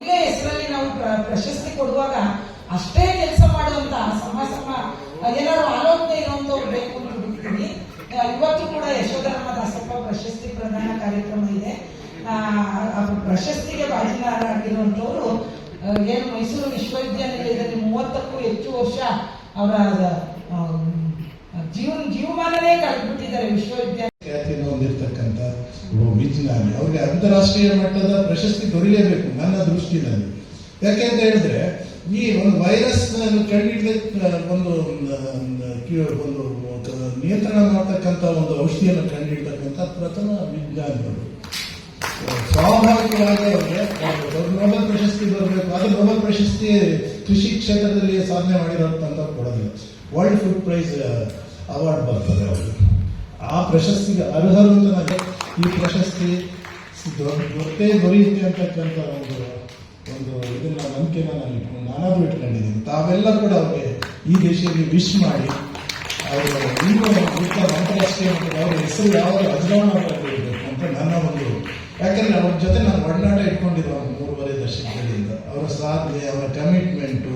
ಇದೇ. ಹೆಸರಲ್ಲಿ ನಾವು ಪ್ರಶಸ್ತಿ ಕೊಡುವಾಗ ಅಷ್ಟೇ ಕೆಲಸ ಮಾಡುವಂತ ಸಮ ಸಮ ಏನಾದ್ರು ಆಲೋಚನೆ ಇರುವಂತವ್ರು ಬೇಕು ಅಂತ ಹುಡುಕ್ತೀನಿ ಇವತ್ತು ಕೂಡ ಯಶೋಧರಮ್ಮ ದಾಸಪ್ಪ ಪ್ರಶಸ್ತಿ ಪ್ರದಾನ ಕಾರ್ಯಕ್ರಮ ಇದೆ. ಪ್ರಶಸ್ತಿಗೆ ಭಾಜನರಾಗಿರುವಂತವರು ಆ, ಏನು ಮೈಸೂರು ವಿಶ್ವವಿದ್ಯಾನಿಲಯದಲ್ಲಿ ಮೂವತ್ತಕ್ಕೂ ಹೆಚ್ಚು ವರ್ಷ ಅವರ ಜೀವನ ಜೀವಮಾನವೇ ಕಳೆದ್ಬಿಟ್ಟಿದ್ದಾರೆ ವಿಶ್ವವಿದ್ಯಾಲಯ ಒಬ್ಬ ವಿಜ್ಞಾನಿ. ಅವರಿಗೆ ಅಂತಾರಾಷ್ಟ್ರೀಯ ಮಟ್ಟದ ಪ್ರಶಸ್ತಿ ದೊರೆಯಲೇಬೇಕು ನನ್ನ ದೃಷ್ಟಿನಲ್ಲಿ. ಯಾಕೆ ಅಂತ ಹೇಳಿದ್ರೆ, ಈ ಒಂದು ವೈರಸ್ ಕಂಡಿಡಿದ ಒಂದು ಒಂದು ನಿಯಂತ್ರಣ ಮಾಡ್ತಕ್ಕಂಥ ಒಂದು ಔಷಧಿಯನ್ನು ಕಂಡುಹಿಡ್ತಕ್ಕಂಥ ಪ್ರಥಮ ವಿಜ್ಞಾನಿಗಳು. ಸ್ವಾಭಾವಿಕವಾಗಿ ಅವರಿಗೆ ನೊಬೆಲ್ ಪ್ರಶಸ್ತಿ ಬರಬೇಕು ಅದು ನೊಬೆಲ್ ಪ್ರಶಸ್ತಿ ಕೃಷಿ ಕ್ಷೇತ್ರದಲ್ಲಿ ಸಾಧನೆ ಮಾಡಿರೋಂಥ ಕೊಡೋದಿಲ್ಲ ವರ್ಲ್ಡ್ ಫುಡ್ ಪ್ರೈಸ್ ಅವಾರ್ಡ್ ಬರ್ತದೆ ಅವರಿಗೆ ಆ ಪ್ರಶಸ್ತಿಗೆ ಅರ್ಹರು ನನಗೆ ಈ ಪ್ರಶಸ್ತಿ ಗೊತ್ತೇ ದೊರೆಯುತ್ತೆ ಅಂತಕ್ಕಂಥ ಒಂದು ಒಂದು ಇದನ್ನ ನಂಬಿಕೆನ ನಾನು ಇಟ್ಕೊಂಡು ನಾನಾದ್ರೂ ಇಟ್ಕೊಂಡಿದ್ದೀನಿ ತಾವೆಲ್ಲ ಕೂಡ ಅವ್ರಿಗೆ ಈ ದೇಶದಲ್ಲಿ ವಿಶ್ ಮಾಡಿ ಅವರು ಇನ್ನೂ ಉತ್ತಮ ಅಂತಾರಾಷ್ಟ್ರೀಯ ಅವರ ಹೆಸರು ಯಾವ ಮಾಡಬೇಕು ಅಂತ ನನ್ನ ಒಂದು ಯಾಕಂದ್ರೆ ಅವ್ರ ಜೊತೆ ನಾನು ಒಡನಾಟ ಇಟ್ಕೊಂಡಿರೋ ಒಂದು ಮೂರುವರೆ ದಶಕಗಳಿಂದ ಅವರ ಸಾಧನೆ ಅವರ ಕಮಿಟ್ಮೆಂಟು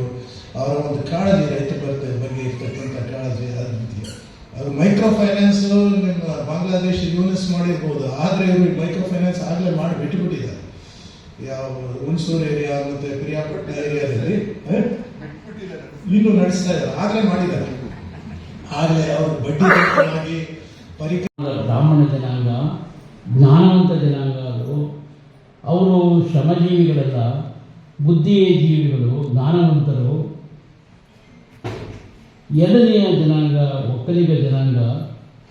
ಅವರ ಒಂದು ಕಾಳಜಿ ರೈತ ಬರ್ತದೆ ಬಗ್ಗೆ ಇರ್ತಕ್ಕಂಥ ಕಾಳಜಿ ಅದಕ್ಕೆ ಅದು ಅವರು ಮೈಕ್ರೋ ಫೈನಾನ್ಸ್ ನಿಮ್ಮ ಬಾಂಗ್ಲಾದೇಶ ಯೂನಿಸ್ ಮಾಡಿರ್ಬೋದು ಆದರೆ ಇವರು ಮೈಕ್ರೋ ಫೈನಾನ್ಸ್ ಆಗಲೇ ಮಾಡಿ ಬಿಟ್ಟುಬಿಟ್ಟಿದ್ದಾರೆ ಯಾವ ಹುಣಸೂರು ಏರಿಯಾ ಮತ್ತೆ ಪ್ರಿಯಾಪಟ್ಟಣ ಏರಿಯಾದಲ್ಲಿ ಇನ್ನು ನಡೆಸ್ತಾ ಇದ್ದಾರೆ. ಆಗಲೇ ಮಾಡಿದ್ದಾರೆ. ಆಗಲೇ ಅವರು ಬಡ್ಡಿ ಬ್ರಾಹ್ಮಣ ಜನಾಂಗ ಜ್ಞಾನವಂತ ಜನಾಂಗ ಅದು. ಅವರು ಶ್ರಮಜೀವಿಗಳೆಲ್ಲ ಬುದ್ಧಿಯೇ ಜೀವಿಗಳು ಜ್ಞಾನವಂತರು. ಎರಡನೆಯ ಜನಾಂಗ ಒಕ್ಕಲಿಗ ಜನಾಂಗ.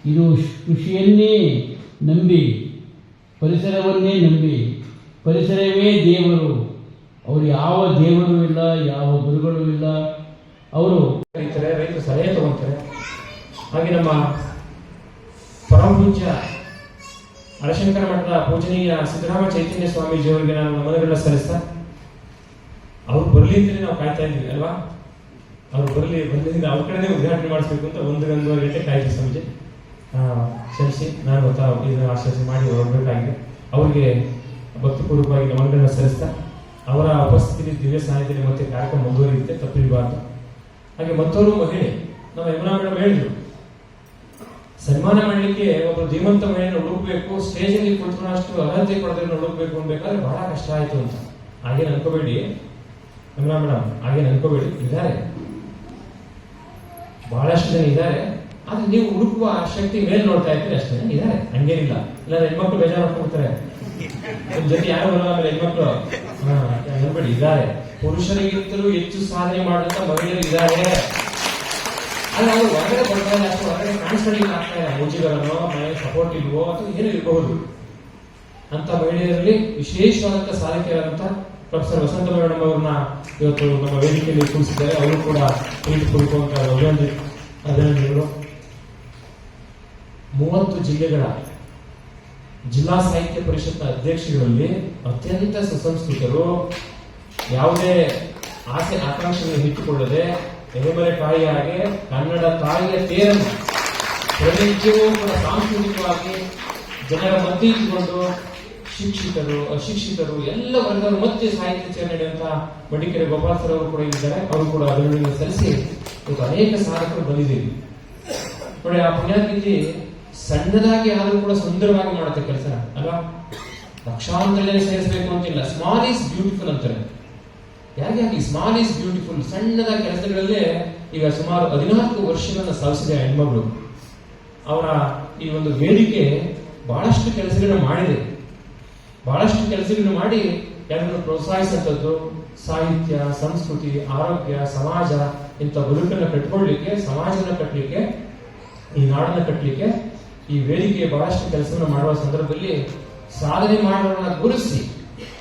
ಇದು ಕೃಷಿಯನ್ನೇ ನಂಬಿ ಪರಿಸರವನ್ನೇ ನಂಬಿ ಪರಿಸರವೇ ದೇವರು. ಅವರು ಯಾವ ದೇವರು ಇಲ್ಲ ಯಾವ ಗುರುಗಳು ಇಲ್ಲ. ಅವರು ರೈತರ ರೈತರು ಸಲಹೆ ತಗೊಂತಾರೆ. ಹಾಗೆ ನಮ್ಮ ಪರಮ ಪೂಜ್ಯ ಹರಶಂಕರ ಮಠದ ಪೂಜನೀಯ ಸಿದ್ದರಾಮ ಚೈತನ್ಯ ಸ್ವಾಮೀಜಿ ಅವರಿಗೆ ನಾನು ನಮನಗಳನ್ನ ಸಲ್ಲಿಸ್ತಾ, ಅವ್ರು ಬರ್ಲಿ ಅಂತಲೇ ನಾವು ಕಾಯ್ತಾ ಇದ್ವಿ ಅಲ್ವಾ? ಅವ್ರು ಬರಲಿ ಬಂದಿದ್ದ ಅವ್ರ ಕಡೆನೇ ಉದ್ಘಾಟನೆ ಮಾಡಿಸ್ಬೇಕು ಅಂತ ಒಂದು ಒಂದೂವರೆ ಗಂಟೆ ಕಾಯ್ತೀವಿ ಸಂಜೆ ಕ್ಷಮಿಸಿ, ನಾನು ಗೊತ್ತಾ ಇದನ್ನು ಆಶ್ವಾಸ ಮಾಡಿ ಹೊರಡಬೇಕಾಗಿದೆ ಅವರಿಗೆ ಭಕ್ತಿಪೂರ್ವಕವಾಗಿ ನಮನಗಳನ್ನ ಸಲ್ಲಿಸ್ತಾ, ಅವರ ಉಪಸ್ಥಿತಿಯಲ್ಲಿ ದಿವ್ಯ ಸಾಹಿತ್ಯ ಮತ್ತೆ ಕಾರ್ಯಕ್ರಮ ಮುಂದುವರಿಯುತ್ತೆ, ತಪ್ಪಿರಬಾರ್ದು. ಹಾಗೆ ಮತ್ತೊರು ಮಹಿಳೆ, ನಮ್ಮ ಯಮುನಾ ಮೇಡಮ್ ಹೇಳಿದ್ರು ಸನ್ಮಾನ ಮಾಡಲಿಕ್ಕೆ ಒಬ್ಬ ಧೀಮಂತ ಮಹಿಳೆಯನ್ನು ಹುಡುಕ್ಬೇಕು ಸ್ಟೇಜ್ ಅಲ್ಲಿ ಕುಳಿತುಕೊಳ್ಳೋಷ್ಟು ಅರ್ಹತೆ ಪಡೆದ್ರೆ ಹುಡುಕ್ಬೇಕು ಅನ್ಬೇಕಾದ್ರೆ ಬಹಳ ಕಷ್ಟ ಆಯ್ತು ಅಂತ. ಹಾಗೇನು ಅನ್ಕೋಬೇಡಿ. ಯಮುನಾ ಮೇಡಮ್ ಹಾಗೇನು ಅನ್ಕೋಬೇಡಿ. ಇದ್ದಾರೆ. ಬಹಳಷ್ಟು ಜನ ಇದ್ದಾರೆ. ಆದ್ರೆ ನೀವು ಹುಡುಕುವ ಶಕ್ತಿ ಮೇಲೆ ನೋಡ್ತಾ ಇರ್ತೀರಿ ಅಷ್ಟೇ ಇದ್ದಾರೆ. ಹಂಗೇನಿಲ್ಲ. ಇಲ್ಲ, ಹೆಣ್ಮಕ್ಳು ಬೇಜಾರು ಕೊಡ್ತಾರೆ ನಿಮ್ ಜೊತೆ ಯಾರು ಬರಲ್ಲ ಆಮೇಲೆ ಹೆಣ್ಮಕ್ಳು. ಅನ್ಬೇಡಿ ಇದ್ದಾರೆ. ಪುರುಷರಿಗಿಂತಲೂ ಹೆಚ್ಚು ಸಾಧನೆ ಮಾಡುತ್ತಾ ಮಹಿಳೆಯರು ಇದ್ದಾರೆ. ಆದ್ರೆ ಅವರು ಹೊರಗಡೆ ಬರ್ತಾರೆ ಅಥವಾ ಹೊರಗಡೆ ಕಾಣಿಸ್ಕೊಳ್ಳಿಕ್ಕೆ ಆಗ್ತಾ ಇಲ್ಲ ಮೋಜಿಗಳನ್ನೋ, ಮನೆ ಸಪೋರ್ಟ್ ಇಲ್ವೋ ಅಥವಾ ಏನೋ ಇರಬಹುದು. ಅಂತ ಮಹಿಳೆಯರಲ್ಲಿ ವಿಶೇಷವಾದಂಥ ಸಾಧಕಿಯಾದಂಥ ಪ್ರೊಫೆಸರ್ ವಸಂತ ಮೇಡಮ್ ಅವ್ರನ್ನ ಇವತ್ತು ನಮ್ಮ ವೇದಿಕೆಯಲ್ಲಿ ಕೂರಿಸಿದ್ದಾರೆ. ಅವರು ಕೂಡ ಪ್ರೀತಿಪೂರ್ವಕ ಅಭಿನಂದಿ ಅಭಿನಂದನೆಗಳು ಮೂವತ್ತು ಜಿಲ್ಲೆಗಳ ಜಿಲ್ಲಾ ಸಾಹಿತ್ಯ ಪರಿಷತ್ನ ಅಧ್ಯಕ್ಷಗಳಲ್ಲಿ ಅತ್ಯಂತ ಸುಸಂಸ್ಕೃತರು. ಯಾವುದೇ ಆಸೆ ಆಕಾಂಕ್ಷೆಗಳನ್ನು ಇಟ್ಟುಕೊಳ್ಳದೆ ಎಲೆಮರೆ ಕಾಯಿಯಾಗೆ ಕನ್ನಡ ತಾಯಿಯ ತೇರನ್ನು ಪ್ರತಿನಿತ್ಯವೂ ಕೂಡ ಸಾಂಸ್ಕೃತಿಕವಾಗಿ ಜನರ ಮಧ್ಯೆ ಇಟ್ಟುಕೊಂಡು ಶಿಕ್ಷಿತರು, ಅಶಿಕ್ಷಿತರು, ಎಲ್ಲ ವರ್ಗರು ಮತ್ತೆ ಸಾಹಿತ್ಯ ನಡೆಯುವಂತಹ ಮಡಿಕೆರೆ ಗೋಪಾಲ್ ಸರ್ ಅವರು ಕೂಡ ಇದ್ದಾರೆ. ಅವರು ಕೂಡ ಅಭಿನಂದನೆ ಸಲ್ಲಿಸಿ ಇವತ್ತು ಅನೇಕ ಸಾಧಕರು ಬಂದಿದ್ದೀವಿ ನೋಡಿ, ಆ ಪುಣ್ಯಾತಿಥಿ ಸಣ್ಣದಾಗಿ ಆದರೂ ಕೂಡ ಸುಂದರವಾಗಿ ಮಾಡುತ್ತೆ ಕೆಲಸ, ಅಲ್ವಾ? ಲಕ್ಷಾಂತರ ಸೇರಿಸಬೇಕು ಅಂತಿಲ್ಲ. ಸ್ಮಾಲ್ ಈಸ್ ಬ್ಯೂಟಿಫುಲ್ ಅಂತಾರೆ. ಯಾಕೆ ಹಾಗೆ ಸ್ಮಾಲ್ ಈಸ್ ಬ್ಯೂಟಿಫುಲ್ ಸಣ್ಣದ ಕೆಲಸಗಳಲ್ಲೇ ಈಗ ಸುಮಾರು ಹದಿನಾಲ್ಕು ವರ್ಷಗಳನ್ನು ಸಾಧಿಸಿದೆ ಹೆಣ್ಮಗಳು. ಅವರ ಈ ಒಂದು ವೇದಿಕೆ ಬಹಳಷ್ಟು ಕೆಲಸಗಳನ್ನ ಮಾಡಿದೆ. ಬಹಳಷ್ಟು ಕೆಲಸಗಳನ್ನ ಮಾಡಿ ಯಾರನ್ನು ಪ್ರೋತ್ಸಾಹಿಸಂಥದ್ದು ಸಾಹಿತ್ಯ, ಸಂಸ್ಕೃತಿ, ಆರೋಗ್ಯ, ಸಮಾಜ ಇಂಥ ಬದುಕನ್ನು ಕಟ್ಕೊಳ್ಳಿಕ್ಕೆ ಸಮಾಜನ ಕಟ್ಟಲಿಕ್ಕೆ ಈ ನಾಡನ್ನ ಕಟ್ಟಲಿಕ್ಕೆ ಈ ವೇದಿಕೆ ಬಹಳಷ್ಟು ಕೆಲಸವನ್ನು ಮಾಡುವ ಸಂದರ್ಭದಲ್ಲಿ ಸಾಧನೆ ಮಾಡೋರನ್ನ ಗುರುತಿಸಿ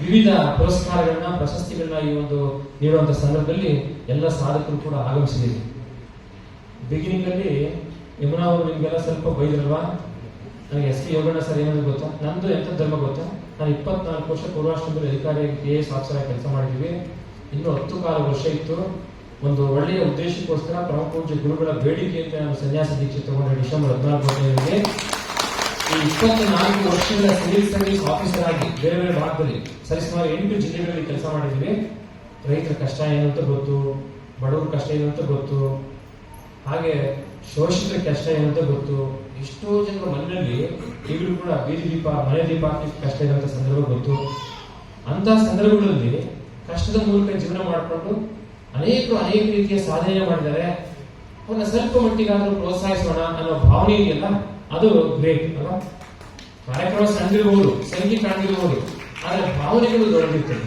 ವಿವಿಧ ಪುರಸ್ಕಾರಗಳನ್ನ, ಪ್ರಶಸ್ತಿಗಳನ್ನ ಈ ಒಂದು ನೀಡುವಂತ ಸಂದರ್ಭದಲ್ಲಿ ಎಲ್ಲ ಸಾಧಕರು ಕೂಡ ಆಗಮಿಸಿದ್ದೀರಿ ಬಿಗಿನಿಂಗ್ ಅಲ್ಲಿ ಯಮುನಾ ಅವರು ನಿಮ್ಗೆಲ್ಲ ಸ್ವಲ್ಪ ಬೈದ್ರಲ್ವಾ? ನನಗೆ ಎಸ್ ಪಿ ಯೋಗಣ್ಣ ಸರ್ ಏನಾದ್ರು ಗೊತ್ತಾ? ನಂದು ಎಂತ ಧರ್ಮ ಗೊತ್ತಾ? ನಾನು ಇಪ್ಪತ್ನಾಲ್ಕು ವರ್ಷ ಪೂರ್ವಾಶ್ರಮದಲ್ಲಿ ಅಧಿಕಾರಿ ಕೆ ಆಗಿ ಕೆಲಸ ಮಾಡಿದ್ದೀವಿ ಇನ್ನು ಹತ್ತು ಕಾಲ ವರ್ಷ ಇತ್ತು. ಒಂದು ಒಳ್ಳೆಯ ಉದ್ದೇಶಕ್ಕೋಸ್ಕರ ಪ್ರಮುಖ ಗುರುಗಳ ಗುರುಗಳ ಅಂತ ನಾನು ಸನ್ಯಾಸ ದೀಕ್ಷೆ ತಗೊಂಡೆ ಡಿಸೆಂಬರ್ ಹದಿನಾಲ್ಕನೇ ಈ ಇಪ್ಪತ್ನಾಲ್ಕು ವರ್ಷಗಳ ಸಿವಿಲ್ ಸರ್ವಿಸ್ ಆಫೀಸರ್ ಆಗಿ ಬೇರೆ ಬೇರೆ ಭಾಗದಲ್ಲಿ ಸರಿಸುಮಾರು ಎಂಟು ಜಿಲ್ಲೆಗಳಲ್ಲಿ ಕೆಲಸ ಮಾಡಿದ್ದೀವಿ. ರೈತರ ಕಷ್ಟ ಏನು ಅಂತ ಗೊತ್ತು, ಬಡವರ ಕಷ್ಟ ಏನು ಅಂತ ಗೊತ್ತು, ಹಾಗೆ ಶೋಷಿತರ ಕಷ್ಟ ಏನು ಅಂತ ಗೊತ್ತು. ಎಷ್ಟೋ ಜನರ ಮನೆಯಲ್ಲಿ ಈಗಲೂ ಕೂಡ ಬೀದಿ ದೀಪ, ಮನೆ ದೀಪ ಹಾಕಿ ಕಷ್ಟ ಇರುವಂತ ಸಂದರ್ಭ ಗೊತ್ತು. ಅಂತ ಸಂದರ್ಭಗಳಲ್ಲಿ ಕಷ್ಟದ ಮೂಲಕ ಜೀವನ ಮಾಡಿಕೊಂಡು ಅನೇಕರು ಅನೇಕ ರೀತಿಯ ಸಾಧನೆ ಮಾಡಿದ್ದಾರೆ. ಅವನ್ನ ಸ್ವಲ್ಪ ಮಟ್ಟಿಗಾದರೂ ಪ್ರೋತ್ಸಾಹಿಸೋಣ ಅನ್ನೋ ಭಾವನೆ ಇದೆಯಲ್ಲ? ಅದು ಗ್ರೇಟ್, ಅಲ್ವಾ? ಕಾರ್ಯಕ್ರಮ ಸಣ್ಣಿರಬಹುದು ಸಂಗೀತ ಆಗಿರಬಹುದು ಆದರೆ ಭಾವನೆಗಳು ದೊಡ್ಡದಿರ್ತದೆ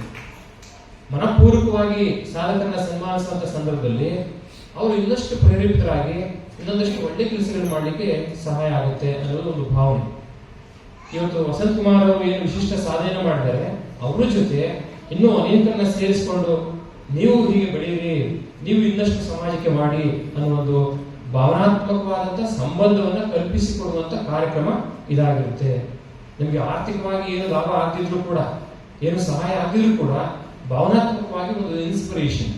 ಮನಪೂರ್ವಕವಾಗಿ ಸಾಧಕರನ್ನ ಸನ್ಮಾನಿಸುವಂತ ಸಂದರ್ಭದಲ್ಲಿ ಅವರು ಇನ್ನಷ್ಟು ಪ್ರೇರಿತರಾಗಿ, ಇನ್ನೊಂದಷ್ಟು ಒಳ್ಳೆ ಕೆಲಸಗಳು ಮಾಡಲಿಕ್ಕೆ ಸಹಾಯ ಆಗುತ್ತೆ ಅನ್ನೋದು ಒಂದು ಭಾವನೆ. ಇವತ್ತು ವಸಂತ್ ಕುಮಾರ್ ಅವರು ಏನು ವಿಶಿಷ್ಟ ಸಾಧನೆ ಮಾಡಿದರೆ ಅವರ ಜೊತೆ ಇನ್ನೂ ಅನೇಕರನ್ನ ಸೇರಿಸಿಕೊಂಡು ನೀವು ಹೀಗೆ ಬೆಳೆಯಿರಿ, ನೀವು ಇನ್ನಷ್ಟು ಸಮಾಜಕ್ಕೆ ಮಾಡಿ ಅನ್ನೋ ಒಂದು ಭಾವನಾತ್ಮಕವಾದಂತ ಸಂಬಂಧವನ್ನು ಕಲ್ಪಿಸಿಕೊಡುವಂತ ಕಾರ್ಯಕ್ರಮ ಇದಾಗಿರುತ್ತೆ. ನಿಮಗೆ ಆರ್ಥಿಕವಾಗಿ ಏನು ಲಾಭ ಆಗ್ತಿದ್ರು ಕೂಡ, ಏನು ಸಹಾಯ ಆಗ್ತಿದ್ರು ಕೂಡ ಭಾವನಾತ್ಮಕವಾಗಿ ಒಂದು ಇನ್ಸ್ಪಿರೇಷನ್